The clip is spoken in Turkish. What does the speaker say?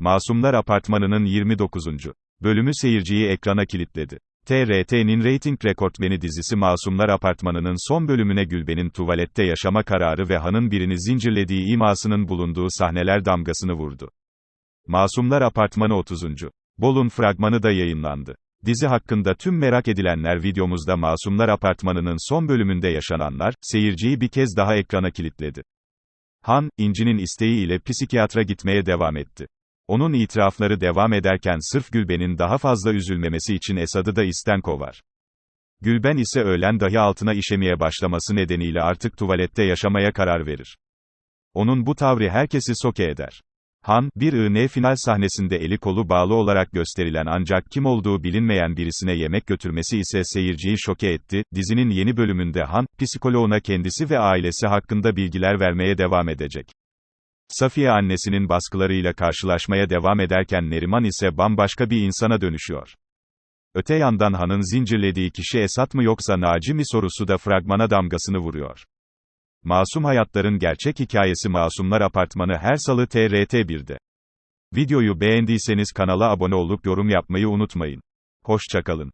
Masumlar Apartmanı'nın 29. bölümü seyirciyi ekrana kilitledi. TRT'nin reyting rekortmeni dizisi Masumlar Apartmanı'nın son bölümüne Gülben'in tuvalette yaşama kararı ve Han'ın birini zincirlediği imasının bulunduğu sahneler damgasını vurdu. Masumlar Apartmanı 30. Bol'un fragmanı da yayınlandı. Dizi hakkında tüm merak edilenler videomuzda Masumlar Apartmanı'nın son bölümünde yaşananlar, seyirciyi bir kez daha ekrana kilitledi. Han, İnci'nin isteği ile psikiyatra gitmeye devam etti. Onun itirafları devam ederken sırf Gülben'in daha fazla üzülmemesi için Esad'ı da isten kovar. Gülben ise öğlen dahi altına işemeye başlaması nedeniyle artık tuvalette yaşamaya karar verir. Onun bu tavrı herkesi soke eder. Han, bir IN final sahnesinde eli kolu bağlı olarak gösterilen ancak kim olduğu bilinmeyen birisine yemek götürmesi ise seyirciyi şoke etti. Dizinin yeni bölümünde Han, psikoloğuna kendisi ve ailesi hakkında bilgiler vermeye devam edecek. Safiye annesinin baskılarıyla karşılaşmaya devam ederken Neriman ise bambaşka bir insana dönüşüyor. Öte yandan Han'ın zincirlediği kişi Esat mı yoksa Naci mi sorusu da fragmana damgasını vuruyor. Masum Hayatların Gerçek Hikayesi Masumlar Apartmanı her salı TRT 1'de. Videoyu beğendiyseniz kanala abone olup yorum yapmayı unutmayın. Hoşçakalın.